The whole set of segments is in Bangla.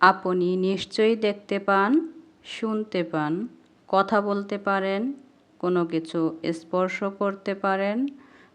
আপনি নিশ্চয়ই দেখতে পান, শুনতে পান, কথা বলতে পারেন, কোনো কিছু স্পর্শ করতে পারেন,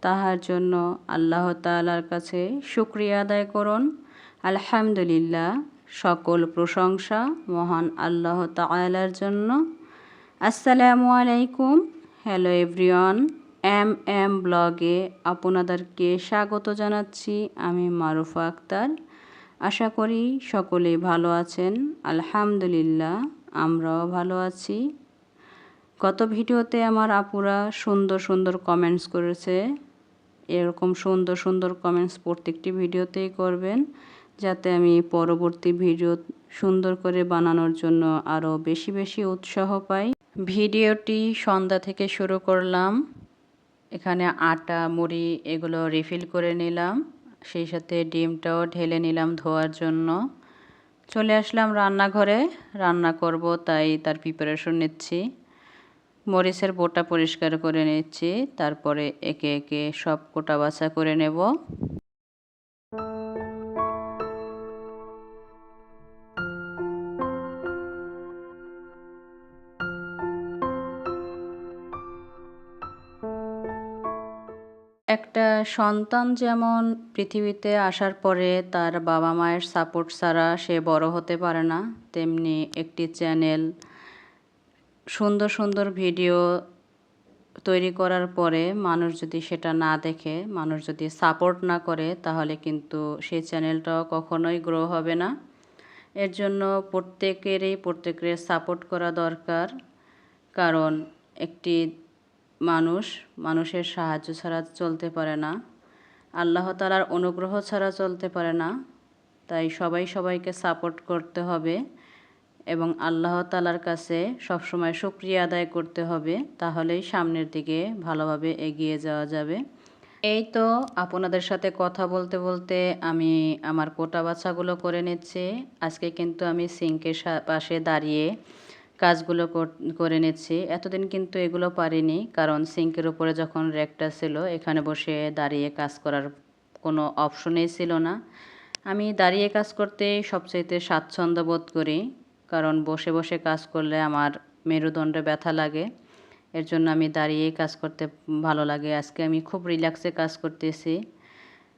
তাহার জন্য আল্লাহ তালার কাছে শুক্রিয়া আদায় করুন। আলহামদুলিল্লাহ। সকল প্রশংসা মহান আল্লাহ তালার জন্য। আসসালামু আলাইকুম। হ্যালো এভরিওয়ান এম এম ব্লগে আপনাদেরকে স্বাগত জানাচ্ছি আমি মারুফা আক্তার। আশা করি সকলেই ভালো আছেন, আলহামদুলিল্লাহ, আমরাও ভালো আছি। গত ভিডিওতে আমার আপুরা সুন্দর সুন্দর কমেন্টস করেছে। এরকম সুন্দর সুন্দর কমেন্টস প্রত্যেকটি ভিডিওতেই করবেন। যাতে আমি পরবর্তী ভিডিও সুন্দর করে বানানোর জন্য আরও বেশি বেশি উৎসাহ পাই। ভিডিওটি সন্ধ্যা থেকে শুরু করলাম। এখানে আটা, মুড়ি এগুলো রিফিল করে নিলাম। সেই সাথে ডিমটাও ঢেলে নিলাম ধোয়ার জন্য। চলে আসলাম রান্নাঘরে। রান্না করব, তাই তার প্রিপারেশন নিচ্ছি। মরিচের বোটা পরিষ্কার করে নিচ্ছি। তারপরে একে একে সব কোটা বাছা করে নেব। একটা সন্তান যেমন পৃথিবীতে আসার পরে তার বাবা মায়ের সাপোর্ট ছাড়া সে বড় হতে পারে না, তেমনি একটি চ্যানেল সুন্দর সুন্দর ভিডিও তৈরি করার পরে মানুষ যদি সেটা না দেখে, মানুষ যদি সাপোর্ট না করে, তাহলে কিন্তু সেই চ্যানেলটাও কখনোই গ্রো হবে না। এর জন্য প্রত্যেকেরই, প্রত্যেকের সাপোর্ট করা দরকার। কারণ একটি মানুষ, মানুষের সাহায্য ছাড়া চলতে পারে না। আল্লাহ তালার অনুগ্রহ ছাড়া চলতে পারে না। তাই সবাই সবাইকে সাপোর্ট করতে হবে এবং আল্লাহ তালার কাছে সবসময় সুক্রিয়া আদায় করতে হবে। তাহলেই সামনের দিকে ভালোভাবে এগিয়ে যাওয়া যাবে। এই তো আপনাদের সাথে কথা বলতে বলতে আমি আমার কোটা বাচ্চাগুলো করে নিচ্ছি। আজকে কিন্তু আমি সিঙ্কের পাশে দাঁড়িয়ে কাজগুলো করে নিচ্ছি। এতদিন কিন্তু এগুলো পারিনি, কারণ সিঙ্কের উপরে যখন র্যাকটা ছিল, এখানে বসে দাঁড়িয়ে কাজ করার কোনো অপশনেই ছিল না। আমি দাঁড়িয়ে কাজ করতে সবচাইতে স্বাচ্ছন্দ্য বোধ করি, কারণ বসে বসে কাজ করলে আমার মেরুদণ্ডে ব্যথা লাগে। এর জন্য আমি দাঁড়িয়েই কাজ করতে ভালো লাগে। আজকে আমি খুব রিল্যাক্সে কাজ করতেছি।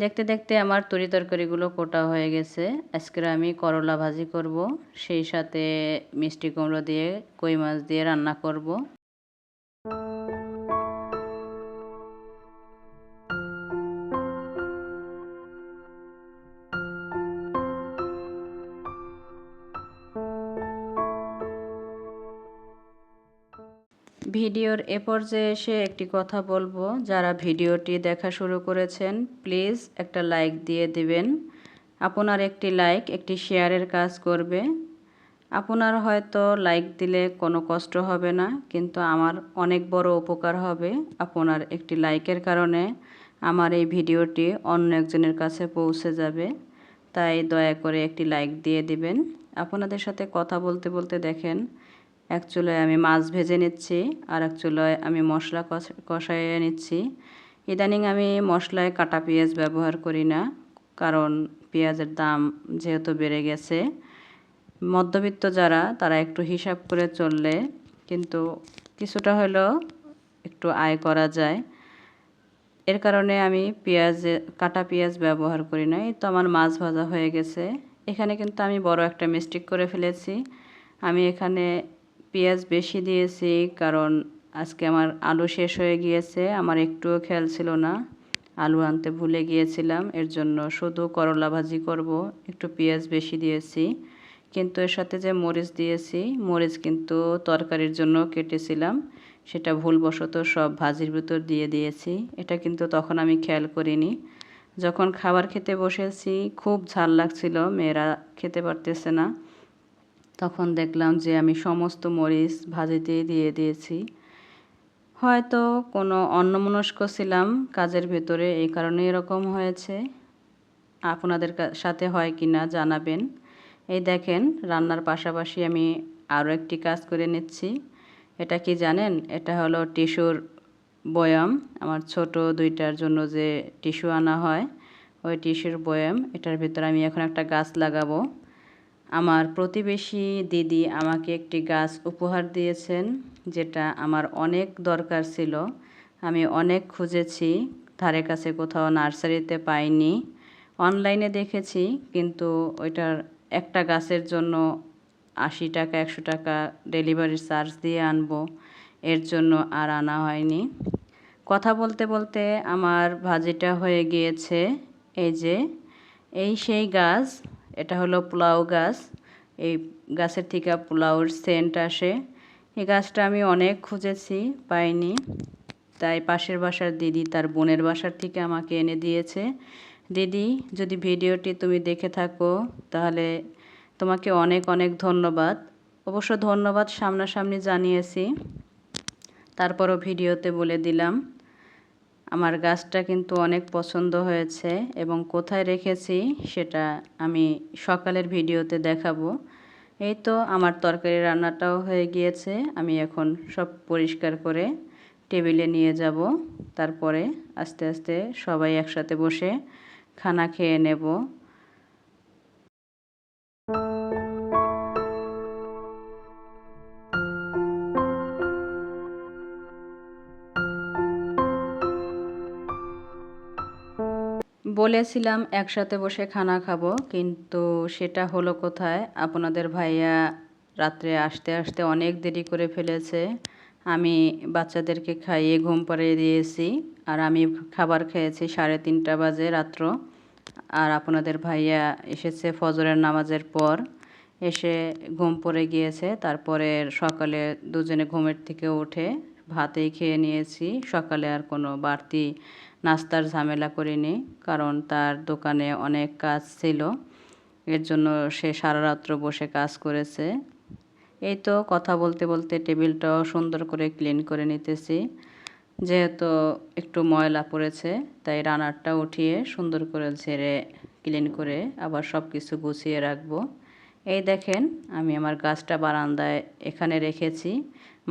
দেখতে দেখতে আমার তরি তরকারিগুলো কোটা হয়ে গেছে। আজকে আমি করলা ভাজি করব, সেই সাথে মিষ্টি কুমড়ো দিয়ে, কই মাছ দিয়ে রান্না করব। ভিডিওর এ পর্যায়ে এসে একটি কথা বলব। যারা ভিডিওটি দেখা শুরু করেছেন, প্লিজ একটা লাইক দিয়ে দিবেন। আপনার একটি লাইক, একটি শেয়ারের কাজ করবে। আপনার হয়তো লাইক দিলে কোনো কষ্ট হবে না, কিন্তু আমার অনেক বড় উপকার হবে আপনার একটি লাইকের কারণে। আমার এই ভিডিওটি অন্য একজনের কাছে পৌঁছে যাবে, তাই দয়া করে একটি লাইক দিয়ে দিবেন। আপনাদের সাথে কথা বলতে বলতে দেখেন এক চুলোয় আমি মাছ ভেজে নিচ্ছি আর এক চুলোয় আমি মশলা কষাইয়ে নিচ্ছি। ইদানিং আমি মশলায় কাটা পেঁয়াজ ব্যবহার করি না, কারণ পেঁয়াজের দাম যেহেতু বেড়ে গেছে। মধ্যবিত্ত যারা, তারা একটু হিসাব করে চললে কিন্তু কিছুটা হলেও একটু আয় করা যায়। এর কারণে আমি পেঁয়াজ, কাটা পেঁয়াজ ব্যবহার করি না। এই তো আমার মাছ ভাজা হয়ে গেছে। এখানে কিন্তু আমি বড় একটা মিস্টেক করে ফেলেছি। আমি এখানে পেঁয়াজ বেশি দিয়েছি, কারণ আজকে আমার আলু শেষ হয়ে গিয়েছে, আমার একটুও খেয়াল ছিল না। আলু আনতে ভুলে গিয়েছিলাম, এর জন্য শুধু করলা ভাজি করব, একটু পেঁয়াজ বেশি দিয়েছি। কিন্তু এর সাথে যে মরিচ দিয়েছি, মরিচ কিন্তু তরকারির জন্য কেটেছিলাম, সেটা ভুলবশত সব ভাজির ভিতর দিয়ে দিয়েছি, এটা কিন্তু তখন আমি খেয়াল করিনি। যখন খাবার খেতে বসেছি, খুব ঝাল লাগছিল, মেয়েরা খেতে পারতেছে না। তখন দেখলাম যে আমি সমস্ত মরিচ ভাজিতে দিয়ে দিয়েছি। হয়তো কোনো অন্যমনস্ক ছিলাম কাজের ভেতরে, এই কারণে এরকম হয়েছে। আপনাদের সাথে হয় কি না জানাবেন। এই দেখেন, রান্নার পাশাপাশি আমি আরও একটি কাজ করে নিচ্ছি। এটা কি জানেন? এটা হলো টিস্যুর বয়াম। আমার ছোট দুইটার জন্য যে টিস্যু আনা হয়, ওই টিস্যুর বয়াম। এটার ভিতরে আমি এখন একটা গাছ লাগাবো। আমার প্রতিবেশী দিদি আমাকে একটি গাছ উপহার দিয়েছেন, যেটা আমার অনেক দরকার ছিল। আমি অনেক খুঁজেছি, ধারে কাছে কোথাও নার্সারিতে পাইনি। অনলাইনে দেখেছি, কিন্তু ওইটার একটা গাছের জন্য আশি টাকা, একশো টাকা ডেলিভারি চার্জ দিয়ে আনব, এর জন্য আর আনা হয়নি। কথা বলতে বলতে আমার ভাজিটা হয়ে গিয়েছে, এই যে, এই সেই গাছ এটা হলো পোলাও গাছ। এই গাছের থেকে পোলাওর সেন্ট আসে। এই গাছটা আমি অনেক খুঁজেছি, পাইনি। তাই পাশের বাসার দিদি তার বোনের বাসার থেকে আমাকে এনে দিয়েছে। দিদি, যদি ভিডিওটি তুমি দেখে থাকো, তাহলে তোমাকে অনেক অনেক ধন্যবাদ। অবশ্য ধন্যবাদ সামনাসামনি জানিয়েছি। তারপরও ভিডিওতে বলে দিলাম। আমার গাছটা কিন্তু অনেক পছন্দ হয়েছে এবং কোথায় রেখেছি সেটা আমি সকালের ভিডিওতে দেখাবো। এই তো আমার তরকারি রান্নাটাও হয়ে গিয়েছে। আমি এখন সব পরিষ্কার করে টেবিলে নিয়ে যাব। তারপরে আস্তে আস্তে সবাই একসাথে বসে খানা খেয়ে নেব। বলেছিলাম একসাথে বসে খানা খাব, কিন্তু সেটা হলো কোথায়? আপনাদের ভাইয়া রাত্রে আসতে আসতে অনেক দেরি করে ফেলেছে। আমি বাচ্চাদেরকে খাইয়ে ঘুম পাড়িয়ে দিয়েছি, আর আমি খাবার খেয়েছি সাড়ে তিনটা বাজে রাত্র। আর আপনাদের ভাইয়া এসেছে ফজরের নামাজের পর। এসে ঘুম পড়ে গিয়েছে, তারপরে সকালে দুজনে ঘুমের থেকে উঠে ভাতেই খেয়ে নিয়েছি। সকালে আর কোনো বাড়তি নাস্তার ঝামেলা করিনি, কারণ তার দোকানে অনেক কাজ ছিল। এর জন্য সে সারা রাত্র বসে কাজ করেছে। এই তো কথা বলতে বলতে টেবিলটাও সুন্দর করে ক্লিন করে নিতেছি। যেহেতু একটু ময়লা পড়েছে, তাই রানারটা উঠিয়ে সুন্দর করে ঝেড়ে ক্লিন করে আবার সব কিছু গুছিয়ে রাখব। এই দেখেন, আমি আমার গাছটা বারান্দায় এখানে রেখেছি।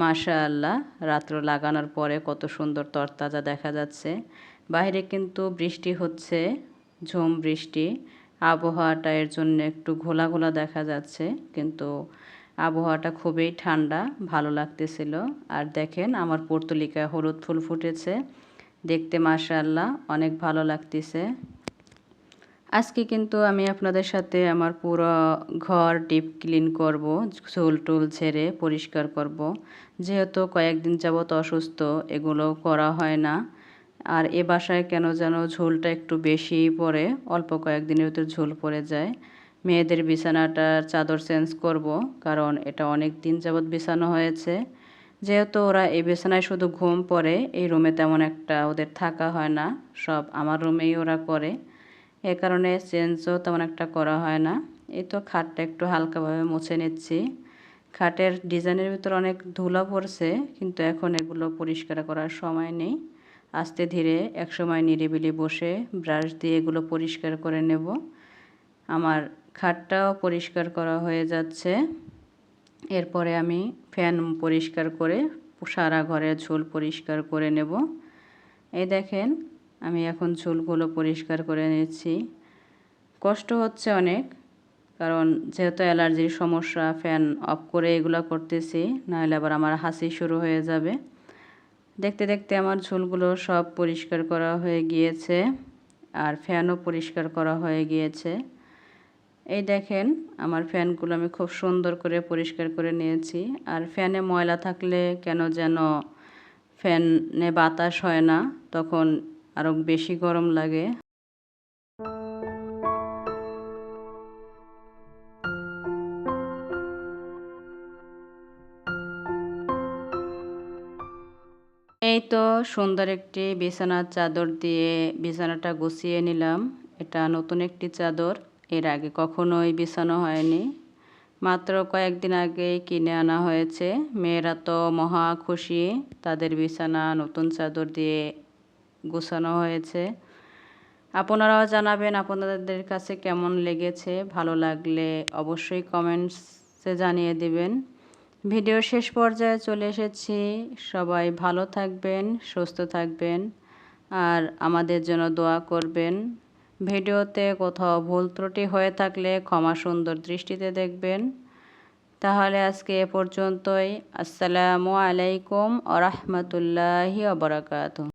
মাশা আল্লাহ রাত্র লাগানোর পরে কত সুন্দর তরতাজা দেখা যাচ্ছে। বাইরে কিন্তু বৃষ্টি হচ্ছে, ঝুম বৃষ্টি। আবহাওয়াটা এর জন্য একটু ঘোলা ঘোলা দেখা যাচ্ছে, কিন্তু আবহাওয়াটা খুবই ঠান্ডা, ভালো লাগতেছিল। আর দেখেন আমার পর্তুলিকায় হলুদ ফুল ফুটেছে, দেখতে মাশাল্লাহ অনেক ভালো লাগতেছে। আজকে কিন্তু আমি আপনাদের সাথে আমার পুরো ঘর ডিপ ক্লিন করব ঝুল টুল ছেড়ে পরিষ্কার করব। যেহেতু কয়েকদিন যাবত অসুস্থ, এগুলো করা হয় না। আর এ বাসায় কেন যেন ঝোলটা একটু বেশিই পড়ে, অল্প কয়েকদিনের ভিতর ঝোল পড়ে যায়। মেয়েদের বিছানাটার চাদর চেঞ্জ করব, কারণ এটা অনেক দিন যাবৎ বিছানো হয়েছে। যেহেতু ওরা এই বিছানায় শুধু ঘুম পড়ে, এই রুমে তেমন একটা ওদের থাকা হয় না। সব আমার রুমেই ওরা করে। এ কারণে চেঞ্জও তেমন একটা করা হয় না। এই তো খাটটা একটু হালকাভাবে মুছে নিচ্ছি। খাটের ডিজাইনের ভিতর অনেক ধুলা পড়ছে, কিন্তু এখন এগুলো পরিষ্কার করার সময় নেই। আস্তে ধীরে একসময় নিরিবিলি বসে ব্রাশ দিয়ে এগুলো পরিষ্কার করে নেব। আমার খাটটাও পরিষ্কার করা হয়ে যাচ্ছে। এরপরে আমি ফ্যান পরিষ্কার করে সারা ঘরের ঝোল পরিষ্কার করে নেব। এই দেখেন আমি এখন ঝোলগুলো পরিষ্কার করে নিচ্ছি। কষ্ট হচ্ছে অনেক, কারণ যেহেতু অ্যালার্জির সমস্যা, ফ্যান অফ করে এগুলো করতেছি, নাহলে আবার আমার হাসি শুরু হয়ে যাবে। দেখতে দেখতে আমার ঝুলগুলো সব পরিষ্কার করা হয়ে গিয়েছে, আর ফ্যানও পরিষ্কার করা হয়ে গিয়েছে। এই দেখেন, আমার ফ্যানগুলো আমি খুব সুন্দর করে পরিষ্কার করে নিয়েছি, আর ফ্যানে ময়লা থাকলে কেন যেন ফ্যানে বাতাস হয় না, তখন আরও বেশি গরম লাগে। এই তো সুন্দর একটি বিছানার চাদর দিয়ে বিছানাটা গুছিয়ে নিলাম। এটা নতুন একটি চাদর। এর আগে কখনোই বিছানো হয়নি। মাত্র কয়েকদিন আগেই কিনে আনা হয়েছে। মেয়েরা তো মহা খুশি। তাদের বিছানা নতুন চাদর দিয়ে গুছানো হয়েছে। আপনারাও জানাবেন আপনাদের কাছে কেমন লেগেছে, ভালো লাগলে অবশ্যই কমেন্টসে জানিয়ে দেবেন। ভিডিও শেষ পর্যায়ে চলে এসেছি। সবাই ভালো থাকবেন, সুস্থ থাকবেন, আর আমাদের জন্য দোয়া করবেন। ভিডিওতে কোথাও ভুল ত্রুটি হয়ে থাকলে ক্ষমা সুন্দর দৃষ্টিতে দেখবেন। তাহলে আজকে এ পর্যন্তই। আসসালামু আলাইকুম আ রহমতুল্লাহি